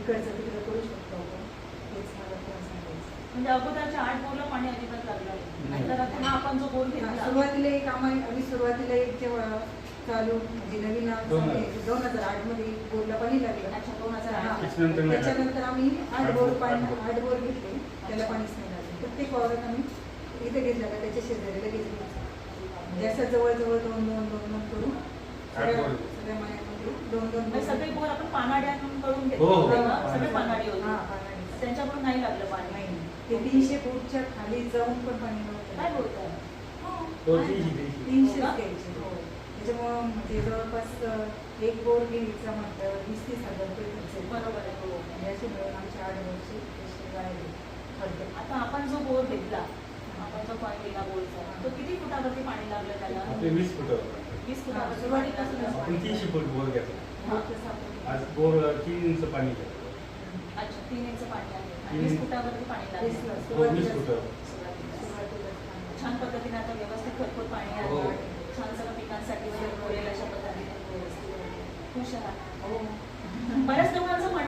इकडचं तिकडं करू शकतो आपण. हेच मला पण सांगायचं म्हणजे अगोदरच्या आठ बोरला पाणी अजिबात लागलं नाही. नाही. तर आता हा आपण जो बोर हा, घेतला सुरुवातीला एक आम्ही आम्ही सुरुवातीला एक जेव्हा चालू म्हणजे नवीन दोन हजार. आठमध्ये बोरला पाणी लागलं. अच्छा दोन हजार हा. आठ. त्याच्यानंतर आम्ही आठ बोर पाणी आठ बोर. घेतले. त्याला पाणीच नाही लागलं. प्रत्येक वावरात आम्ही इथे घेतला का? त्याच्या शेजारी लगेच म्हणजे असं जवळजवळ दोन दोन दोन दोन करून सगळ्या. सगळ्या महिन्यामध्ये दोन दोन म्हणजे सगळे पानाड्यांकडून करून घेतले हो, हो. होते ना? हा. सगळे पानाडी हा, होते. त्यांच्याकडून नाही लागलं पाणी नाही ते तीनशे फूटच्या खाली जाऊन पण पाणी काय नव्हतं बोलताय हो, आहे तीनशे, हो का? हो त्याच्यामुळं म्हणजे जवळपास अं, एक बोर घ्यायचा म्हटल्यावर वीस तीस हजार रुपये खर्च येतो. बरोबर आहे हो म्हणजे असे मिळून आमचे आठ वर्षे थोडक्यात. आता आपण जो बोर घेतला आपण जो पॉईंट दिला बोरचा फुटावरती पाणी लागलं त्याला. आपले वीस फुट. वीस हा, फुटावरती पाणी सुरुवातीपासूनच लागलं आपण तीनशे फूट बोर घेतला. हा. तसं आपण- आज बोर तीन इंच पाणी घेतलं. अच्छा तीन इंच पाणी आहे. आणि तीन- वीस फुटावरती पाणी लागलं. ला- हो, वीस सुरुवातीला. छान पद्धतीने आता व्यवस्थित भरपूर पाणी हो. आलं छान सगळं पिकांसाठी वगैरे पुरेल अशा पद्धतीने. खुश आहात हो. बऱ्याच लोक